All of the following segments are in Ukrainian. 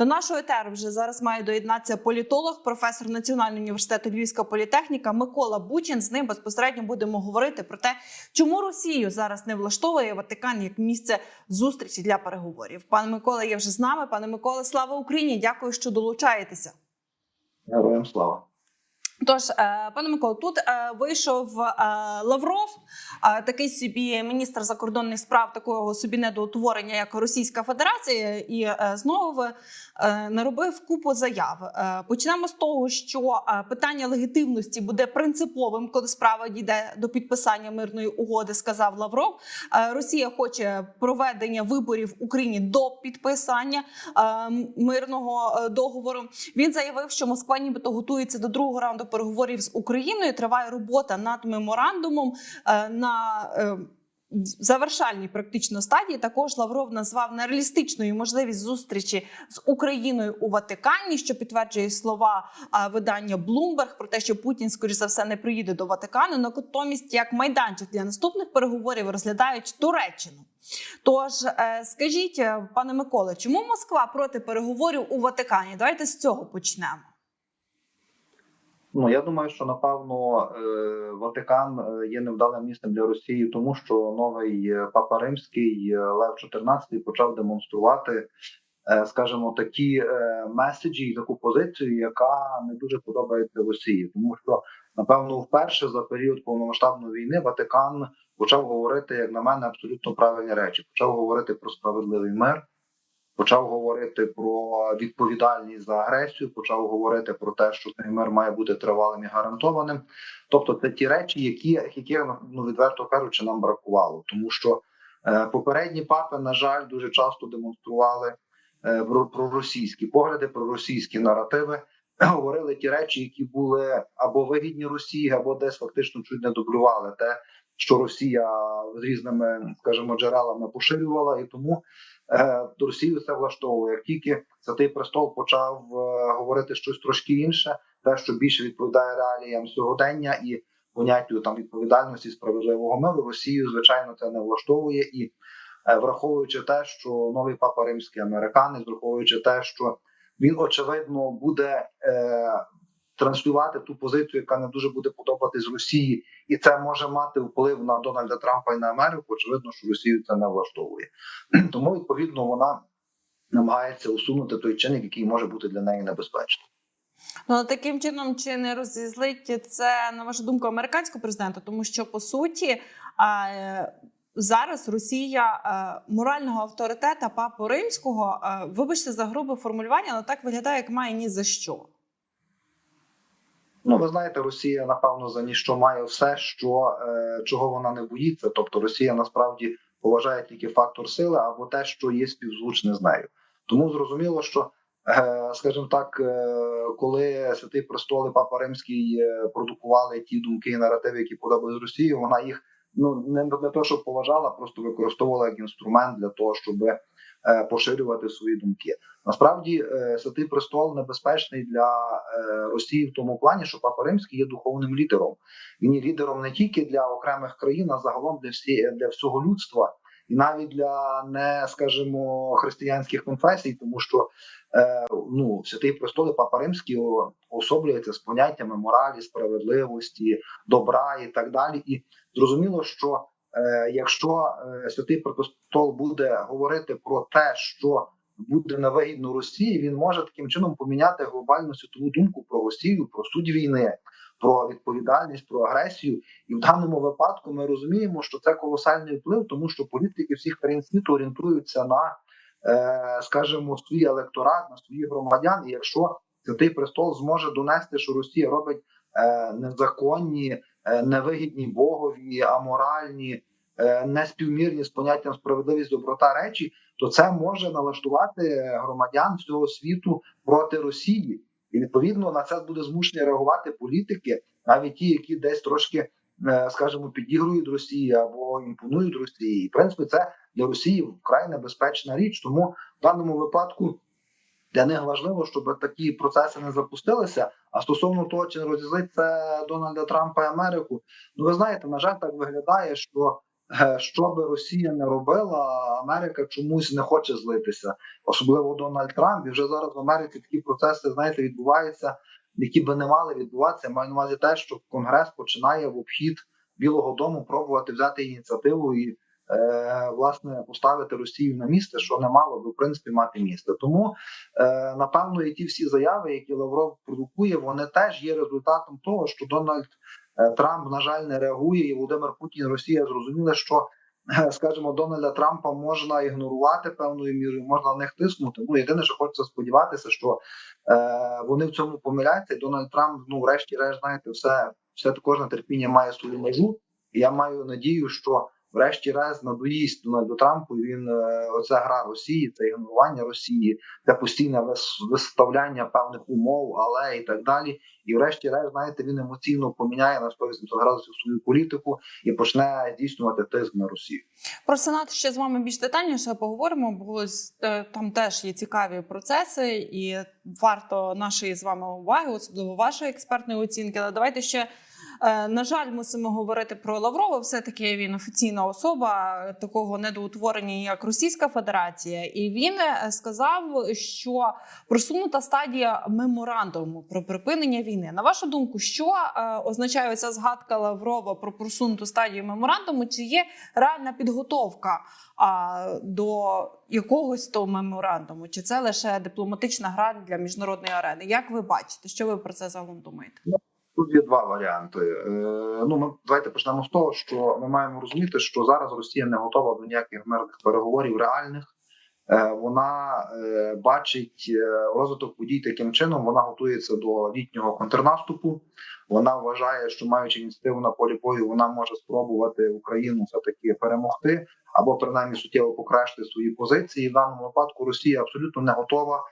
До нашого етеру вже зараз має доєднатися політолог, професор Національного університету Львівська політехніка Микола Бучин. З ним безпосередньо будемо говорити про те, чому Росію зараз не влаштовує Ватикан як місце зустрічі для переговорів. Пан Микола є вже з нами. Пане Миколе, слава Україні! Дякую, що долучаєтеся. Героям слава. Тож, е, пане Миколо, тут е, вийшов е, Лавров, такий собі міністр закордонних справ такого собі недоутворення, як Російська Федерація, і знову наробив купу заяв. Е, Почнемо з того, що е, питання легітимності буде принциповим, коли справа дійде до підписання мирної угоди, сказав Лавров. Е, Росія хоче проведення виборів в Україні до підписання е, мирного е, договору. Він заявив, що Москва нібито готується до другого раунду переговорів з Україною. Триває робота над меморандумом е, на е, завершальній практично стадії. Також Лавров назвав нереалістичною можливість зустрічі з Україною у Ватикані, що підтверджує слова видання Bloomberg про те, що Путін, скоріш за все, не приїде до Ватикану. Натомість, як майданчик для наступних переговорів розглядають Туреччину. Тож е, скажіть, е, пане Миколе, чому Москва проти переговорів у Ватикані? Давайте з цього почнемо. Ну я думаю, що напевно е, Ватикан е, є невдалим місцем для Росії, тому що новий е, папа римський Лев XIV почав демонструвати, скажімо, такі меседжі і таку позицію, яка не дуже подобається Росії, тому що напевно вперше за період повномасштабної війни Ватикан почав говорити, як на мене, абсолютно правильні речі. Почав говорити про справедливий мир. Почав говорити про відповідальність за агресію, почав говорити про те, що цей мир має бути тривалим і гарантованим. Тобто, це ті речі, які які ну відверто кажучи, нам бракувало, тому що е, попередні папи, на жаль, дуже часто демонстрували е, про, про російські погляди, про російські наративи, говорили ті речі, які були або вигідні Росії, або десь фактично чуть не дублювали те, що Росія з різними, скажімо, джерелами поширювала, і тому. Е, Росію це влаштовує. Як тільки Святий престол почав е, говорити щось трошки інше, те, що більше відповідає реаліям сьогодення і поняттю там відповідальності справедливого миру, Росію звичайно це не влаштовує і е, враховуючи те, що новий папа римський американець, враховуючи те, що він очевидно буде транслювати ту позицію, яка не дуже буде подобатись Росії, і це може мати вплив на Дональда Трампа і на Америку. Очевидно, що Росію це не влаштовує. Тому відповідно вона намагається усунути той чинник, який може бути для неї небезпечним. Ну таким чином, чи не розізлить це на вашу думку американського президента? Тому що по суті е, зараз Росія а, морального авторитета папу римського, а, вибачте за грубе формулювання, але так виглядає, як має ні за що. Ну, ви знаєте, Росія напевно за ніщо має все, що е, чого вона не боїться. Тобто, Росія насправді поважає тільки фактор сили або те, що є співзвучне з нею. Тому зрозуміло, що, е, скажімо так, е, коли святий престол і папа римський продукували ті думки і наративи, які подобались Росії, вона їх ну не не те, що поважала, просто використовувала як інструмент для того, щоб е, поширювати свої думки. Насправді, е, святий престол небезпечний для е, Росії в тому плані, що папа римський є духовним лідером. Він є лідером не тільки для окремих країн, а загалом для всі для всього людства, і навіть для не скажімо християнських конфесій, тому що е, ну святий престол папа римський особлюється з поняттями моралі, справедливості, добра і так далі. І зрозуміло, що е, якщо е, святий престол буде говорити про те, що буде невигідно Росії, він може таким чином поміняти глобальну світову думку про Росію, про суть війни, про відповідальність, про агресію. І в даному випадку ми розуміємо, що це колосальний вплив, тому що політики всіх країн світу орієнтуються на, е, скажімо, свій електорат, на своїх громадян. І якщо святий престол зможе донести, що Росія робить е, незаконні, невигідні богові, аморальні. Е, неспівмірні з поняттям справедливість доброта речі, то це може налаштувати громадян всього світу проти Росії, і відповідно на це буде змушені реагувати політики, навіть ті, які десь трошки, е, скажімо, підігрують Росії або імпонують Росії. І в принципі, це для Росії вкрай небезпечна річ. Тому в даному випадку. Для них важливо, щоб такі процеси не запустилися. А стосовно того, чи розізлить Дональда Трампа і Америку, ну ви знаєте, на жаль, так виглядає, що е, що би Росія не робила, Америка чомусь не хоче злитися, особливо Дональд Трамп. І вже зараз в Америці такі процеси, знаєте, відбуваються, які би не мали відбуватися. Я Маю на увазі те, що Конгрес починає в обхід Білого Дому пробувати взяти ініціативу і власне поставити Росію на місце, що не мало би в принципі мати місце. Тому е, напевно і ті всі заяви, які Лавров продукує, вони теж є результатом того, що Дональд е, Трамп на жаль не реагує, і Володимир Путін, Росія зрозуміли, що е, скажімо, Дональда Трампа можна ігнорувати певною мірою, можна на них тиснути. Ну єдине, що хочеться сподіватися, що е, вони в цьому помиляються. І Дональд Трамп, ну врешті-решт, знаєте, все, все кожне терпіння має свою межу. Я маю надію, що врешті-решт надоїсть Дональду Трампу. і Він е, оця гра Росії, це ігнорування Росії, це постійне вис- виставляння певних умов, але і так далі. І врешті-решт, знаєте, він емоційно поміняє на 180 градусів свою політику і почне здійснювати тиск на Росію. Про Сенат ще з вами більш детальніше поговоримо, бо е, там теж є цікаві процеси, і варто нашої з вами уваги, особливо вашої експертної оцінки. Але давайте ще. Е, На жаль, мусимо говорити про Лаврова. Все таки він офіційна особа такого недоутворення, як Російська Федерація, і він е, сказав, що просунута стадія меморандуму про припинення війни. На вашу думку, що е, означає ця згадка Лаврова про просунуту стадію меморандуму? Чи є реальна підготовка до якогось того меморандуму? Чи це лише дипломатична гра для міжнародної арени? Як ви бачите, що ви про це загалом думаєте? Тут є два варіанти. Е, ну, ми давайте почнемо з того, що ми маємо розуміти, що зараз Росія не готова до ніяких мирних переговорів реальних. Е, вона е, бачить е, розвиток подій таким чином. Вона готується до літнього контрнаступу. Вона вважає, що маючи ініціативу на полі бою, вона може спробувати Україну все таки перемогти або принаймні суттєво покращити свої позиції. В даному випадку Росія абсолютно не готова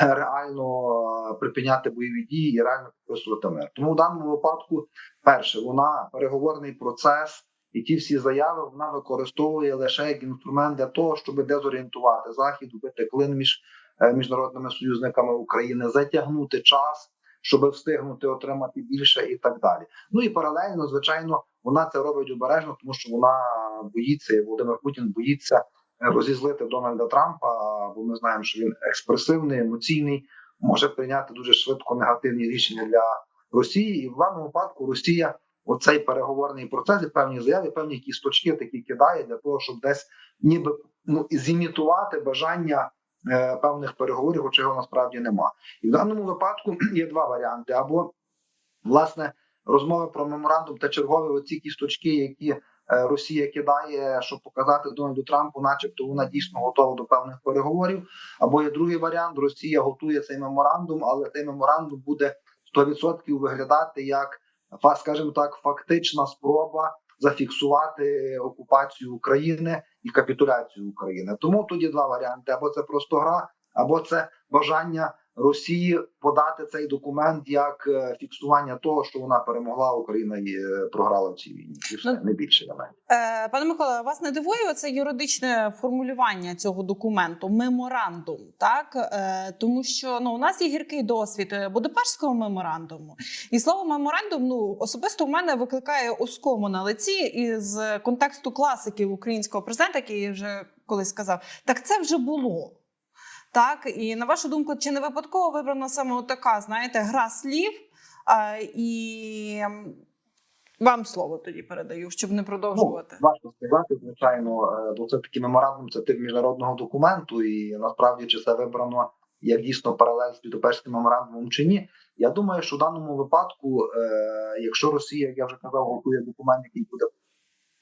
реально припиняти бойові дії і реально підписувати мир. Тому в даному випадку, перше, вона переговорний процес. І ті всі заяви вона використовує лише як інструмент для того, щоб дезорієнтувати захід, вбити клин між е, міжнародними союзниками України, затягнути час, щоб встигнути отримати більше, і так далі. Ну і паралельно, звичайно, вона це робить обережно, тому що вона боїться, і Володимир Путін боїться е, розізлити Дональда Трампа. Бо ми знаємо, що він експресивний, емоційний, може прийняти дуже швидко негативні рішення для Росії, і в даному випадку Росія оцей переговорний процес і певні заяви, певні якісь точки такі кидає для того, щоб десь ніби ну зімітувати бажання е, певних переговорів, хоча його насправді нема. І в даному випадку є два варіанти: або власне розмови про меморандум та чергові оці кісточки, які е, Росія кидає, щоб показати Дональду Трампу, начебто вона дійсно готова до певних переговорів. Або є другий варіант: Росія готує цей меморандум, але цей меморандум буде 100% виглядати як скажімо так, фактична спроба зафіксувати окупацію України і капітуляцію України. Тому тоді два варіанти: або це просто гра, або це бажання Росії подати цей документ як е, фіксування того, що вона перемогла Україна і е, програла в цій війні. І все, Ну, не більше для мене. Е, пане Микола, вас не дивує це юридичне формулювання цього документу, меморандум, так тому що ну у нас є гіркий досвід Будапештського меморандуму, і слово меморандум ну особисто у мене викликає оскому на лиці із контексту класиків українського президента, який вже колись сказав, так це вже було. Так, і на вашу думку, чи не випадково вибрана саме така, знаєте, гра слів? А, і вам слово тоді передаю, щоб не продовжувати. Ну, важко сказати, звичайно, е, бо це такий меморандум, це тип міжнародного документу, і насправді чи це вибрано як дійсно паралель з Будапештським меморандумом чи ні. Я думаю, що в даному випадку, е, якщо Росія, як я вже казав, готує документ, який буде,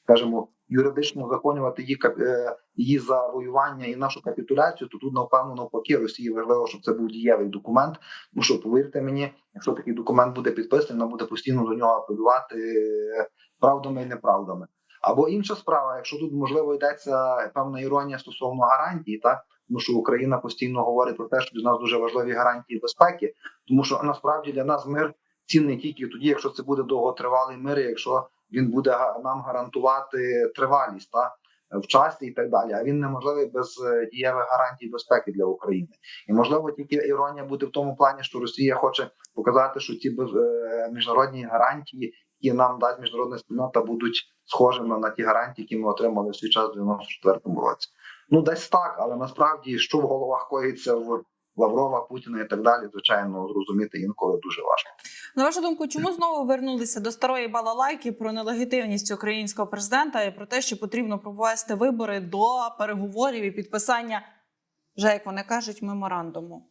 скажімо, юридично законювати її е, її завоювання і нашу капітуляцію, то тут напевно навпаки Росії важливо, щоб це був дієвий документ. Тому що повірте мені, якщо такий документ буде підписаний, вона буде постійно до нього апелювати е, правдами і неправдами. Або інша справа, якщо тут можливо йдеться певна іронія стосовно гарантій, так тому що Україна постійно говорить про те, що для нас дуже важливі гарантії безпеки, тому що насправді для нас мир цінний тільки тоді, якщо це буде довготривалий мир, якщо він буде нам гарантувати тривалість та в часі і так далі. А він неможливий без е, дієвих гарантій безпеки для України. І можливо тільки іронія буде в тому плані, що Росія хоче показати, що ці е, міжнародні гарантії, які нам дасть міжнародна спільнота, будуть схожими на ті гарантії, які ми отримали в свій час в 94-му році. Ну, десь так, але насправді, що в головах коїться в Лаврова, Путіна і так далі, звичайно, зрозуміти інколи дуже важко. На вашу думку, чому знову вернулися до старої балалайки про нелегітимність українського президента і про те, що потрібно провести вибори до переговорів і підписання, вже як вони кажуть, меморандуму?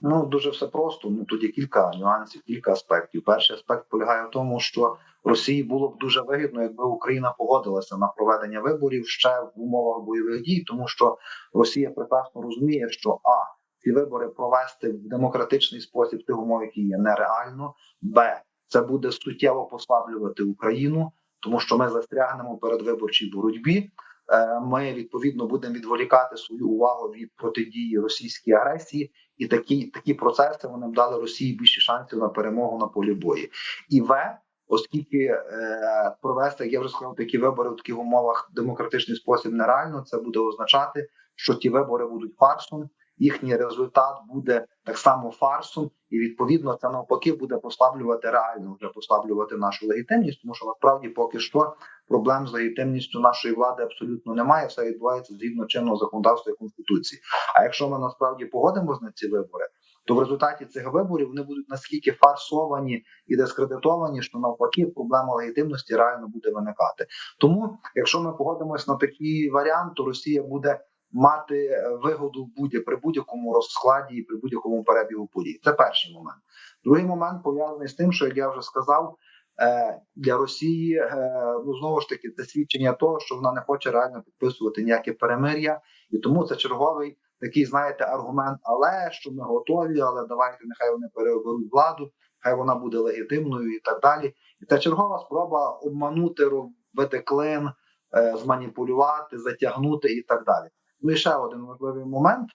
Ну дуже все просто. Ну тут є кілька нюансів, кілька аспектів. Перший аспект полягає в тому, що Росії було б дуже вигідно, якби Україна погодилася на проведення виборів ще в умовах бойових дій, тому що Росія прекрасно розуміє, що а ці вибори провести в демократичний спосіб тих умов, які є нереально. Б це буде суттєво послаблювати Україну, тому що ми застрягнемо в передвиборчій боротьбі. Е, Ми відповідно будемо відволікати свою увагу від протидії російській агресії, і такі такі процеси вони б дали Росії більше шансів на перемогу на полі бою. І В, оскільки е, провести, як я вже сказав, такі вибори в таких умовах демократичний спосіб нереально, це буде означати, що ті вибори будуть фарсом, їхній результат буде так само фарсом, і відповідно це навпаки буде послаблювати реально вже послаблювати нашу легітимність, тому що насправді поки що проблем з легітимністю нашої влади абсолютно немає. Все відбувається згідно чинного законодавства і конституції. А якщо ми насправді погодимося на ці вибори, то в результаті цих виборів вони будуть наскільки фарсовані і дискредитовані, що навпаки проблема легітимності реально буде виникати. Тому, якщо ми погодимося на такий варіант, то Росія буде мати е, вигоду будь при будь-якому розкладі і при будь-якому перебігу подій. Це перший момент. Другий момент пов'язаний з тим, що як я вже сказав. е, Для Росії е, ну знову ж таки це свідчення того, що вона не хоче реально підписувати ніяке перемир'я, і тому це черговий такий, знаєте, аргумент, але що ми готові, але давайте нехай вони переоберуть владу, хай вона буде легітимною і так далі. І це чергова спроба обманути, робити клин, зманіпулювати, затягнути і так далі. Ну і ще один важливий момент.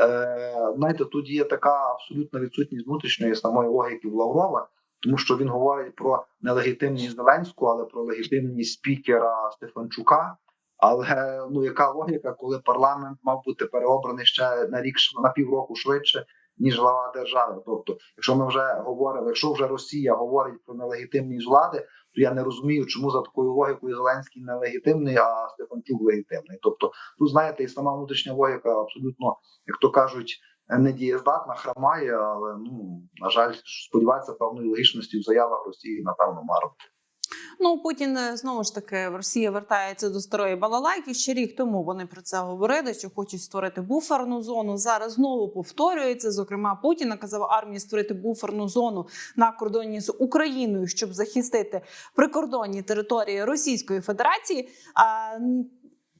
Е, знаєте, тут є така абсолютна відсутність внутрішньої самої логіки в Лаврова, тому що він говорить про нелегітимність Зеленського, але про легітимність спікера Стефанчука. Але ну яка логіка, коли парламент мав бути переобраний ще на рік на півроку швидше, ніж глава держави? Тобто, якщо ми вже говоримо, якщо вже Росія говорить про нелегітимність влади, я не розумію, чому за такою логікою Зеленський не легітимний, а Стефанчук легітимний. Тобто, тут знаєте, і сама внутрішня логіка абсолютно, як то кажуть, недієздатна, хромає, але ну на жаль, сподіватися певної логічності в заявах Росії, напевно, марно. Ну Путін е, знову ж таки Росія вертається до старої балалайки. Ще рік тому вони про це говорили, що хочуть створити буферну зону. Зараз знову повторюється. Зокрема, Путін наказав армії створити буферну зону на кордоні з Україною, щоб захистити прикордонні території Російської Федерації. А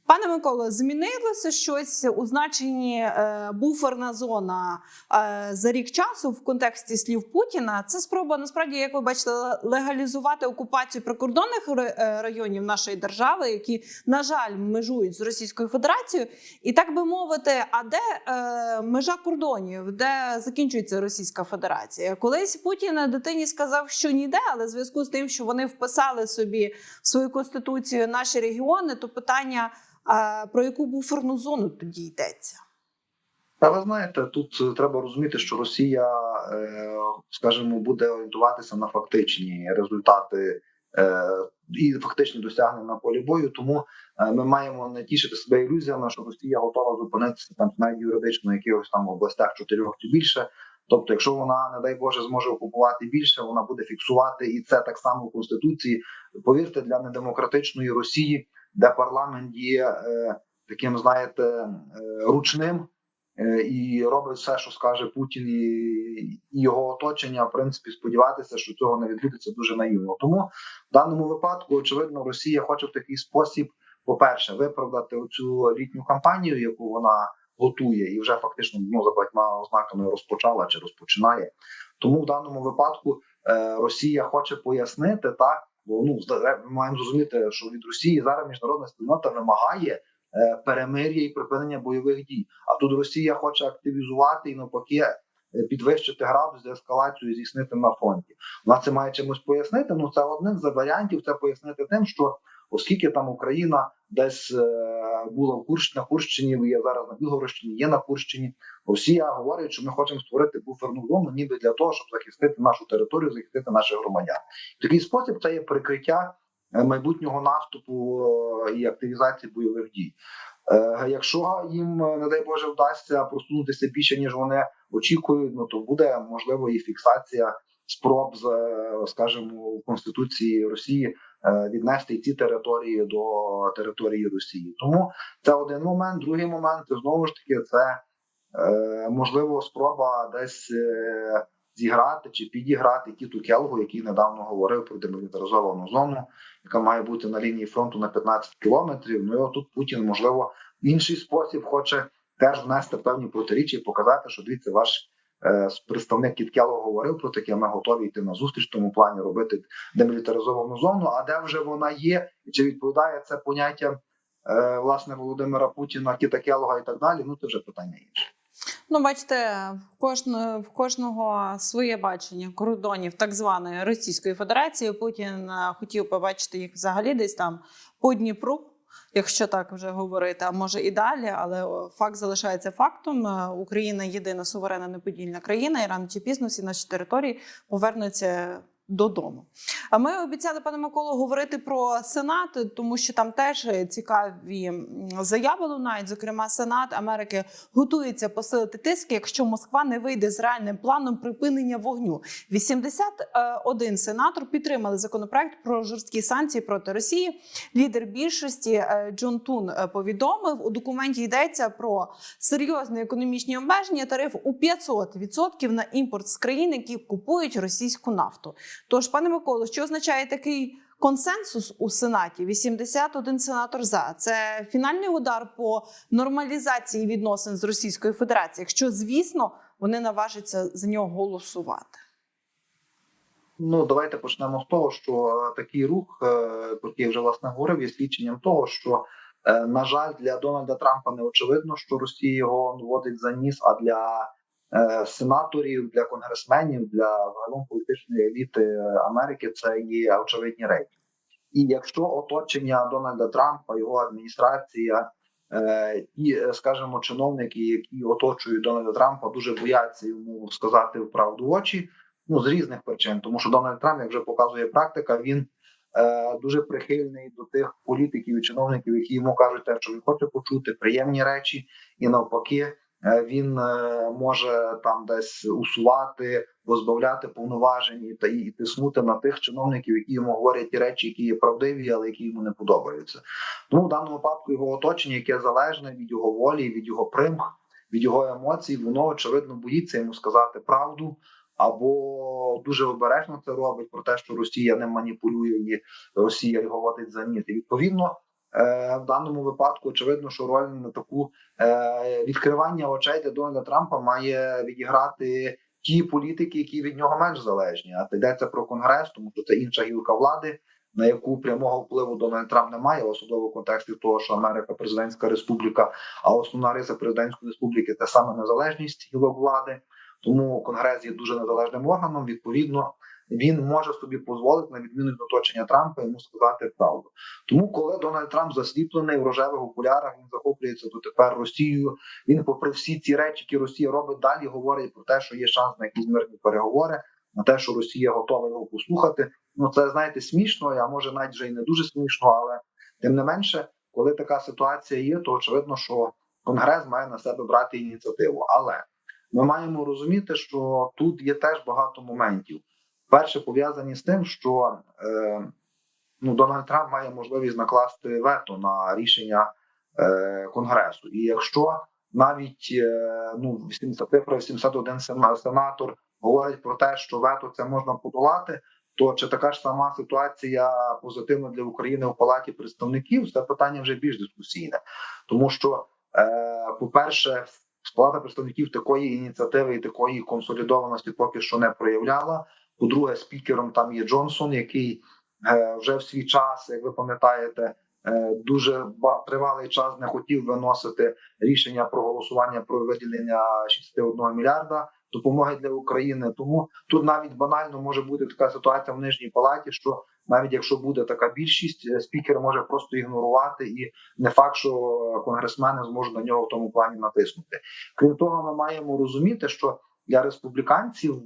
Пане Миколо, змінилося щось у значенні е, буферна зона е, за рік часу в контексті слів Путіна. Це спроба насправді, як ви бачите, легалізувати окупацію прикордонних е, районів нашої держави, які на жаль межують з Російською Федерацією, і так би мовити, а де межа кордонів, де закінчується Російська Федерація? Колись Путін дитині сказав, що ніде, але в зв'язку з тим, що вони вписали собі свою конституцію наші регіони, то питання. А про яку буферну зону тоді йдеться? Та ви знаєте, тут е, треба розуміти, що Росія, е, скажімо, буде орієнтуватися на фактичні результати е, і фактичні досягнення на полі бою. Тому ми маємо не тішити себе ілюзіями, що Росія готова зупинитися там навіть юридично якихось там областях чотирьох чи більше. Тобто, якщо вона, не дай Боже, зможе окупувати більше, вона буде фіксувати, і це так само в конституції. Повірте, для недемократичної Росії, де парламент є е, таким, знаєте, е, ручним е, і робить все, що скаже Путін і, його оточення. В принципі, сподіватися, що цього не відбудеться дуже наївно. Тому в даному випадку, очевидно, Росія хоче в такий спосіб, по-перше, виправдати оцю літню кампанію, яку вона готує, і вже фактично ну, за багатьма ознаками розпочала чи розпочинає. Тому в даному випадку е, Росія хоче пояснити так. Бо ну ми маємо зрозуміти, що від Росії зараз міжнародна спільнота вимагає е, перемир'я і припинення бойових дій. А тут Росія хоче активізувати і навпаки е, підвищити градус ескалацію і здійснити на фронті. Вона це має чимось пояснити. Ну це одним з варіантів. Це пояснити тим, що оскільки там Україна десь е, була в Курщ, на Курщині, є зараз на Білгородщині, є на Курщині. Росія говорить, що ми хочемо створити буферну зону, ніби для того, щоб захистити нашу територію, захистити наших громадян. Такий спосіб це є прикриття е, майбутнього наступу е, і активізації бойових дій. Якщо їм, не дай Боже, вдасться просунутися більше ніж вони очікують, ну то буде можливо і фіксація спроб з, скажімо, в конституції Росії віднести ці території до території Росії. Тому це один момент. Другий момент знову ж таки це е, можливо спроба десь е, зіграти чи підіграти Кіту Келгу, який недавно говорив про демілітаризовану зону, яка має бути на лінії фронту на 15 кілометрів. Ну і отут Путін можливо в інший спосіб хоче теж внести певні протиріччя і показати, що дивіться, ваш е, представник Кіткело говорив про таке. Ми готові йти на зустріч в тому плані робити демілітаризовану зону. А де вже вона є, чи відповідає це поняттям е, власне Володимира Путіна, Кіта Келога і так далі? Ну це вже питання інше. Ну, бачите, в кожного в кожного своє бачення кордонів так званої Російської Федерації. Путін е, хотів побачити їх взагалі десь там по Дніпру. Якщо так вже говорити, а може і далі, але факт залишається фактом. Е, Україна єдина суверенна неподільна країна, і рано чи пізно всі наші території повернуться додому. А ми обіцяли пане Миколу говорити про Сенат, тому що там теж цікаві заяви лунають. Зокрема, Сенат Америки готується посилити тиск, якщо Москва не вийде з реальним планом припинення вогню. 81 сенатор підтримали законопроект про жорсткі санкції проти Росії. Лідер більшості е, Джон Тун е, повідомив у документі йдеться про серйозні економічні обмеження тариф у 500% на імпорт з країн, які купують російську нафту. Тож, пане Миколо, що означає такий консенсус у Сенаті? 81 сенатор за це фінальний удар по нормалізації відносин з Російською Федерацією, якщо звісно вони наважаться за нього голосувати. Ну давайте почнемо з того, що е, такий рух, е, про який вже власне говорив, є свідченням того, що е, на жаль, для Дональда Трампа не очевидно, що Росія його водить за ніс. А для сенаторів, для конгресменів, для загалом політичної еліти Америки це є очевидні речі. І якщо оточення Дональда Трампа, його адміністрація е, і, е, скажімо, чиновники, які оточують Дональда Трампа, дуже бояться йому сказати правду очі. Ну з різних причин, тому що Дональд Трамп, як вже показує практика, він е, дуже прихильний до тих політиків і чиновників, які йому кажуть те, що він хоче почути, приємні речі, і навпаки, е, він е, може там десь усувати, позбавляти повноважень та і тиснути на тих чиновників, які йому говорять ті речі, які є правдиві, але які йому не подобаються. Тому в даному випадку його оточення, яке залежне від його волі, від його примх, від його емоцій, воно очевидно боїться йому сказати правду або дуже обережно це робить про те, що Росія не маніпулює і Росія його водить за ніс. І відповідно е, в даному випадку очевидно, що роль на таку е, відкривання очей для Дональда Трампа має відіграти ті політики, які від нього менш залежні. А йдеться про конгрес, тому що це інша гілка влади. На яку прямого впливу Дональд Трамп не має, особливо в контексті того, що Америка президентська республіка, а основна риса президентської республіки це саме незалежність гілок влади. Тому конгрес є дуже незалежним органом. Відповідно, він може собі дозволити на відміну від оточення Трампа йому сказати правду. Тому, коли Дональд Трамп засліплений в рожевих окулярах, він захоплюється дотепер Росією. Він, попри всі ці речі, які Росія робить, далі говорить про те, що є шанс на якісь мирні переговори, на те, що Росія готова його послухати. Ну це знаєте смішно, а може навіть вже і не дуже смішно, але тим не менше, коли така ситуація є, то очевидно, що конгрес має на себе брати ініціативу. Але ми маємо розуміти, що тут є теж багато моментів. Перше пов'язані з тим, що е, ну, Дональд Трамп має можливість накласти вето на рішення е, Конгресу. І якщо навіть е, ну 80, цифра 81 сенатор говорить про те, що вето це можна подолати, то чи така ж сама ситуація позитивна для України у палаті представників? Це питання вже більш дискусійне, тому що, е, по-перше, Палата представників такої ініціативи і такої консолідованості поки що не проявляла. По-друге, спікером там є Джонсон, який е, вже в свій час, як ви пам'ятаєте, е, дуже тривалий час не хотів виносити рішення про голосування про виділення 61 мільярда допомоги для України. Тому тут навіть банально може бути така ситуація в нижній палаті, що навіть якщо буде така більшість, е, спікер може просто ігнорувати, і не факт, що конгресмени зможуть на нього в тому плані натиснути. Крім того, ми маємо розуміти, що для республіканців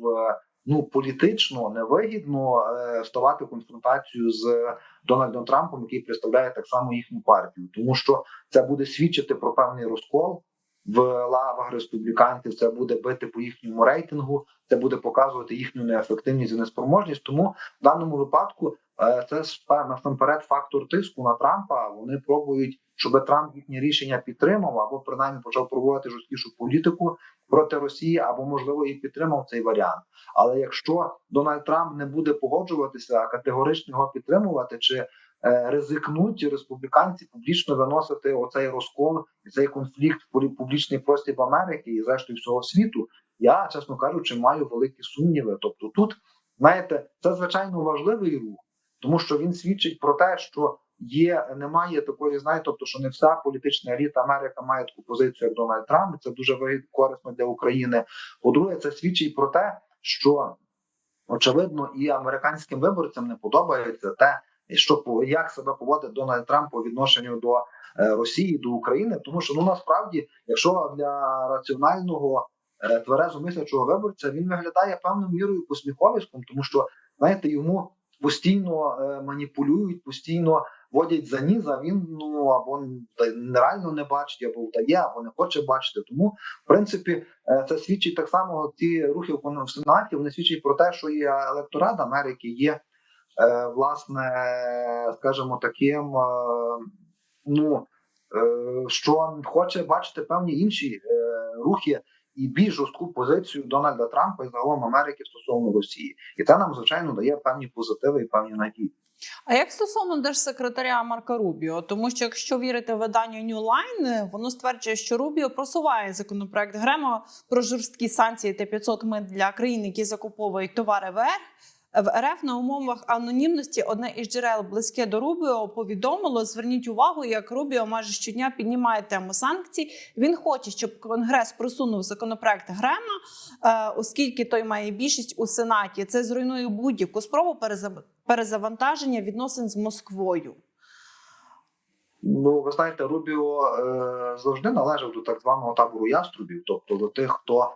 ну політично невигідно е, вставати в конфронтацію з Дональдом Трампом, який представляє так само їхню партію, тому що це буде свідчити про певний розкол в лавах республіканців. Це буде бити по їхньому рейтингу, це буде показувати їхню неефективність і неспроможність. Тому в даному випадку е, це спе- насамперед фактор тиску на Трампа. Вони пробують, щоб Трамп їхнє рішення підтримав або принаймні почав проводити жорсткішу політику проти Росії, або можливо і підтримав цей варіант. Але якщо Дональд Трамп не буде погоджуватися, а категорично його підтримувати, чи е, ризикнуть республіканці публічно виносити оцей розкол і цей конфлікт в публічний простір Америки і зрештою всього світу, я чесно кажучи, маю великі сумніви. Тобто, тут знаєте, це звичайно важливий рух, тому що він свідчить про те, що є немає такої, знаєте, тобто, що не вся політична еліта Америки має таку позицію, як Дональд Трамп. Це дуже корисно для України. По-друге, це свідчить про те, що очевидно і американським виборцям не подобається те, що як себе поводить Дональд Трамп по відношенню до е, Росії, до України, тому що ну насправді, якщо для раціонального е, тверезо мислячого виборця він виглядає певною мірою посміховиськом, тому що знаєте, йому постійно е, маніпулюють, постійно водять за ніс, а він ну або нереально не бачить, або вдає, або не хоче бачити. Тому, в принципі, е, це свідчить так само. Ці рухи в сенаті вони свідчать про те, що є електорат Америки, є е, власне, скажімо, таким, ну що хоче бачити певні інші рухи. І більш жорстку позицію Дональда Трампа і загалом Америки стосовно Росії, і це нам звичайно дає певні позитиви і певні надії. А як стосовно держсекретаря Марка Рубіо, тому що якщо вірити виданню New Line, воно стверджує, що Рубіо просуває законопроект Грема про жорсткі санкції та 500 мит для країн, які закуповують товари в РФ. В РФ на умовах анонімності одне із джерел близьке до Рубіо повідомило: зверніть увагу, як Рубіо майже щодня піднімає тему санкцій. Він хоче, щоб Конгрес просунув законопроект Грема, е, оскільки той має більшість у сенаті. Це зруйнує будь-яку спробу перезав- перезавантаження відносин з Москвою. Ну, ви знаєте, Рубіо е, завжди належав до так званого табору яструбів, тобто до тих, хто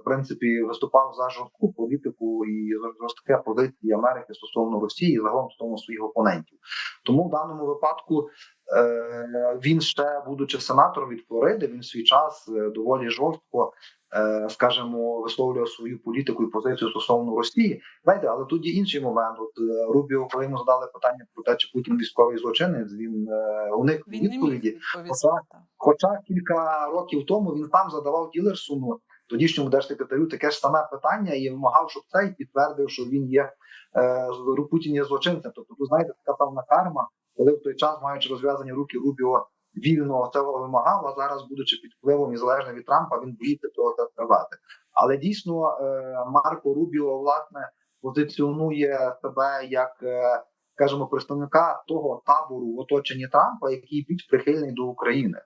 в принципі виступав за жорстку політику і жорстке позиції Америки стосовно Росії, і загалом стосовно своїх опонентів. Тому в даному випадку е, він ще, будучи сенатором від Флориди, він в свій час е, доволі жорстко. е, Скажімо, висловлював свою політику і позицію стосовно Росії. Знаєте, але тут є інший момент. От е, Рубіо, коли йому задали питання про те, чи Путін військовий злочинець, він е, уник Він не міг відповіді. відповісти. Хоча кілька років тому він сам задавав Тілерсону, тодішньому держсекретарю, таке ж саме питання і вимагав, щоб цей підтвердив, що він є е, Путін є злочинцем. Тобто, тут знаєте, така певна карма, коли в той час, маючи розв'язані руки, Рубіо вільно цього вимагав, а зараз, будучи під впливом і залежним від Трампа, він боїться це сказати. Але дійсно е, Марко Рубіо власне позиціонує себе як. е, Скажімо, представника того табору в оточенні Трампа, який більш прихильний до України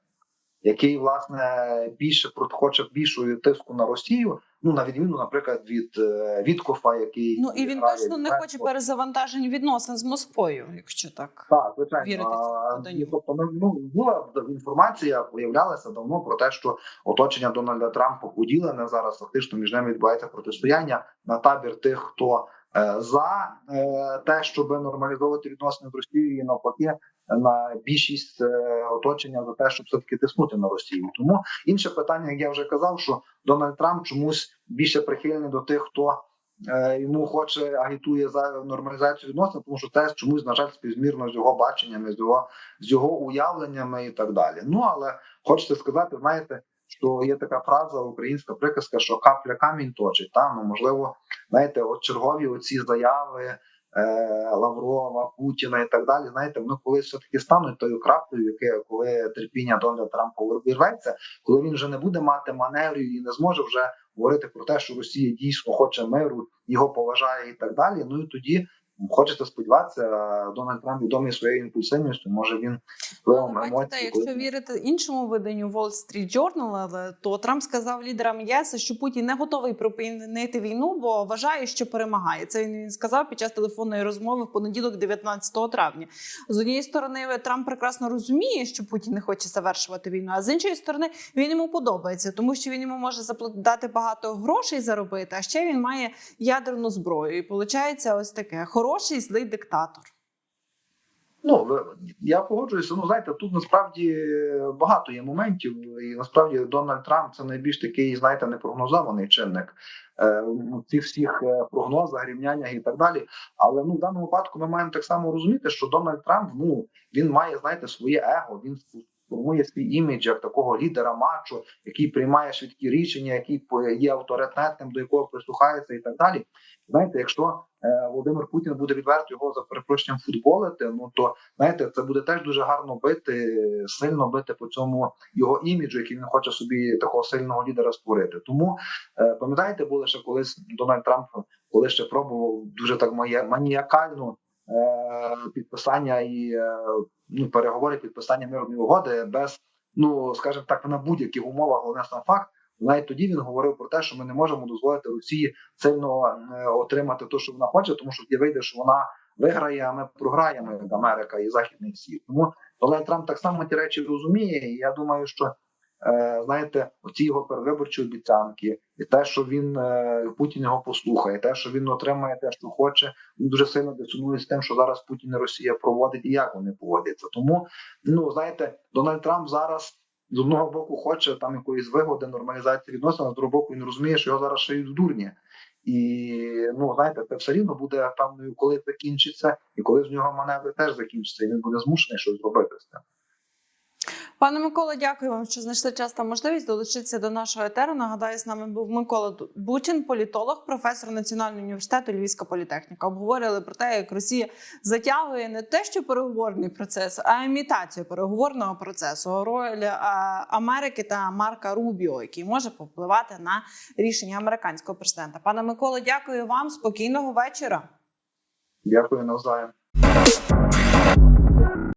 який власне більше хоче більшої тиску на Росію. Ну на відміну, наприклад, від е, Віткофа, який Ну і він точно не в хоче перезавантажень відносин з Москвою, якщо так. Так, звичайно. вірити А, поданню. тобто, ну, ну, була інформація, появлялася давно про те, що оточення Дональда Трампа поділене зараз. Фактично між ними відбувається протистояння на табір тих, хто е, за е, те, щоб нормалізовувати відносини з Росією, і навпаки, на більшість е, оточення за те, щоб все таки тиснути на Росію. Тому інше питання, як я вже казав, що Дональд Трамп чомусь більше прихильний до тих, хто е, йому хоче агітує за нормалізацію відносин, тому що це чомусь на жаль співзмірно з його баченнями, з його з його уявленнями і так далі. Ну але хочете сказати, знаєте, що є така фраза українська приказка, що капля камінь точить. Та ну можливо, знаєте, от чергові оці заяви. Е, Лаврова, Путіна і так далі, знаєте, вони коли все таки стануть тою краплею, яке коли терпіння Дональда Трампа вирветься, коли він вже не буде мати маневрів і не зможе вже говорити про те, що Росія дійсно хоче миру, його поважає і так далі. Ну і тоді Хочеться сподіватися, Дональд Трамп відомий своєю імпульсивністю. Може він впливом емоцій. якщо коли- вірити іншому виданню Wall Street Journal, але, то Трамп сказав лідерам ЄС, що Путін не готовий припинити війну, бо вважає, що перемагає. Це він, сказав під час телефонної розмови в понеділок, 19 травня. З однієї сторони, Трамп прекрасно розуміє, що Путін не хоче завершувати війну, а з іншої сторони, він йому подобається, тому що він йому може запла- дати багато грошей заробити. А ще він має ядерну зброю. І виходить ось таке хороший злий диктатор. Ну я погоджуюся. Ну знаєте, тут насправді багато є моментів, і насправді Дональд Трамп це найбільш такий, знаєте, непрогнозований чинник е, у цих всіх е, прогнозах, рівняннях і так далі. Але ну в даному випадку ми маємо так само розуміти, що Дональд Трамп ну він має знаєте своє его. Він формує свій імідж як такого лідера мачо, який приймає швидкі рішення, який є авторитетним, до якого прислухається, і так далі. Знаєте, якщо е, Володимир Путін буде відверто його за перепрошенням футболити, ну то знаєте, це буде теж дуже гарно бити, сильно бити по цьому його іміджу, який він хоче собі такого сильного лідера створити. Тому е, пам'ятаєте, було ще колись Дональд Трамп, коли ще пробував дуже так моє маніакально е, підписання і е, ну переговори підписання мирної угоди без, ну скажімо так, на будь-яких умовах, головне сам факт. Навіть тоді він говорив про те, що ми не можемо дозволити Росії сильно е, отримати те, що вона хоче, тому що вийде, що вона виграє, а ми програємо як Америка і Західний світ. Тому Дональд Трамп так само ті речі розуміє. І я думаю, що е, знаєте, оці його передвиборчі обіцянки, і те, що він е, Путін його послухає, те, що він отримає те, що хоче, він дуже сильно дисонує з тим, що зараз Путін і Росія проводить і як вони поводяться. Тому ну знаєте, Дональд Трамп зараз. З одного боку хоче там якоїсь вигоди, нормалізації відносин, а з другого боку він розуміє, що його зараз шиють в дурні. І ну знаєте, це все рівно буде певною, коли закінчиться, і коли з нього маневри теж закінчаться, і він буде змушений щось зробити з цим. Пане Микола, дякую вам, що знайшли час та можливість долучитися до нашого етеру. Нагадаю, з нами був Микола Бучин, політолог, професор Національного університету Львівська політехніка. Обговорили про те, як Росія затягує не те, що переговорний процес, а імітацію переговорного процесу. Роль Америки та Марка Рубіо, який може повпливати на рішення американського президента. Пане Миколо, дякую вам. Спокійного вечора. Дякую навзаєм.